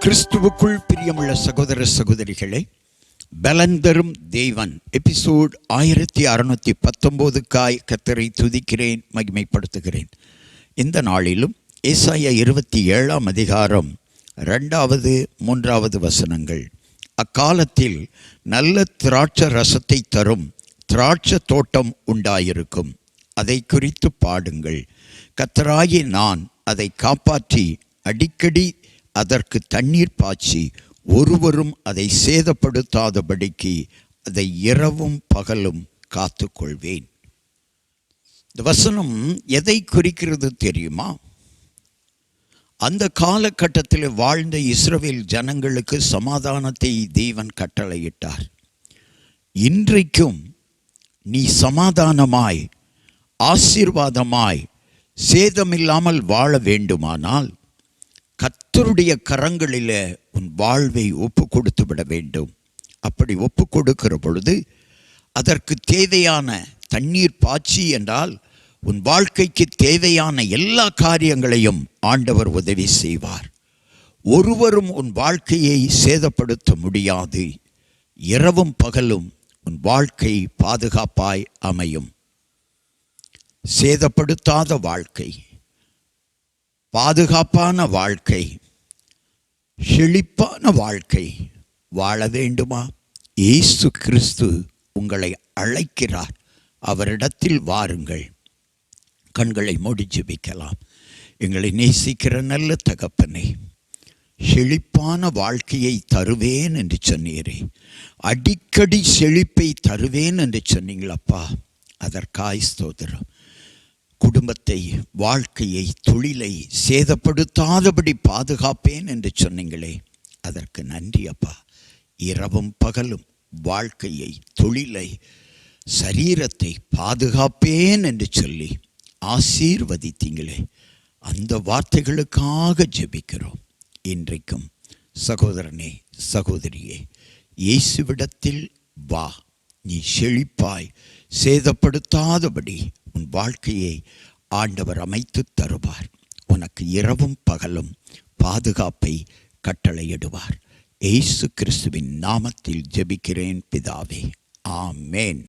கிறிஸ்துவுக்குள் பிரியமுள்ள சகோதர சகோதரிகளை பலந்தரும் தேவன். எபிசோட் ஆயிரத்தி அறுநூத்தி பத்தொம்போதுக்காய் கத்தரை துதிக்கிறேன் மகிமைப்படுத்துகிறேன். இந்த நாளிலும் ஏசாயா இருபத்தி ஏழாம் அதிகாரம் ரெண்டாவது மூன்றாவது வசனங்கள். அக்காலத்தில் நல்ல திராட்சை ரசத்தை தரும் திராட்சை தோட்டம் உண்டாயிருக்கும். அதை குறித்து பாடுங்கள். கத்தராகி நான் அதை காப்பாற்றி அடிக்கடி அதற்கு தண்ணீர் பாய்ச்சி ஒருவரும் அதை சேதப்படுத்தாதபடிக்கு அதை இரவும் பகலும் காத்துக்கொள்வேன். இந்த வசனம் எதை குறிக்கிறது தெரியுமா? அந்த காலகட்டத்தில் வாழ்ந்த இஸ்ரவேல் ஜனங்களுக்கு சமாதானத்தை தேவன் கட்டளையிட்டார். இன்றைக்கும் நீ சமாதானமாய் ஆசீர்வாதமாய் சேதமில்லாமல் வாழ வேண்டுமானால் கத்தருடைய கரங்களில் உன் வாழ்வை ஒப்பு கொடுத்து விட வேண்டும். அப்படி ஒப்பு கொடுக்கிற பொழுது அதற்கு தேவையான தண்ணீர் பாய்ச்சி என்றால் உன் வாழ்க்கைக்கு தேவையான எல்லா காரியங்களையும் ஆண்டவர் உதவி செய்வார். ஒருவரும் உன் வாழ்க்கையை சேதப்படுத்த முடியாது. இரவும் பகலும் உன் வாழ்க்கை பாதுகாப்பாய் அமையும். சேதப்படுத்தாத வாழ்க்கை. பாதுகாப்பான வாழ்க்கை செழிப்பான வாழ்க்கை வாழ வேண்டுமா? இயேசு கிறிஸ்து உங்களை அழைக்கிறார். அவரிடத்தில் வாருங்கள். கண்களை மூடி ஜெபிக்கலாம். எங்களை நேசிக்கிற நல்ல தகப்பனே செழிப்பான வாழ்க்கையை தருவேன் என்று சொன்னீரே. அடிக்கடி செழிப்பை தருவேன் என்று சொன்னீங்களப்பா. அதற்காய் ஸ்தோத்திரம். குடும்பத்தை வாழ்க்கையை தொழிலை சேதப்படுத்தாதபடி பாதுகாப்பேன் என்று சொன்னீங்களே. அதற்கு நன்றி அப்பா. இரவும் பகலும் வாழ்க்கையை தொழிலை சரீரத்தை பாதுகாப்பேன் என்று சொல்லி ஆசீர்வதித்தீங்களே. அந்த வார்த்தைகளுக்காக ஜெபிக்கிறோம். இன்றைக்கும் சகோதரனே சகோதரியே இயேசுவிடத்தில் வா. நீ செழிப்பாய் சேதப்படுத்தாதபடி உன் வாழ்க்கையை ஆண்டவர் அமைத்து தருவார். உனக்கு இரவும் பகலும் பாதுகாப்பை கட்டளையிடுவார். ஏசு கிறிஸ்துவின் நாமத்தில் ஜெபிக்கிறேன் பிதாவே. ஆமேன்.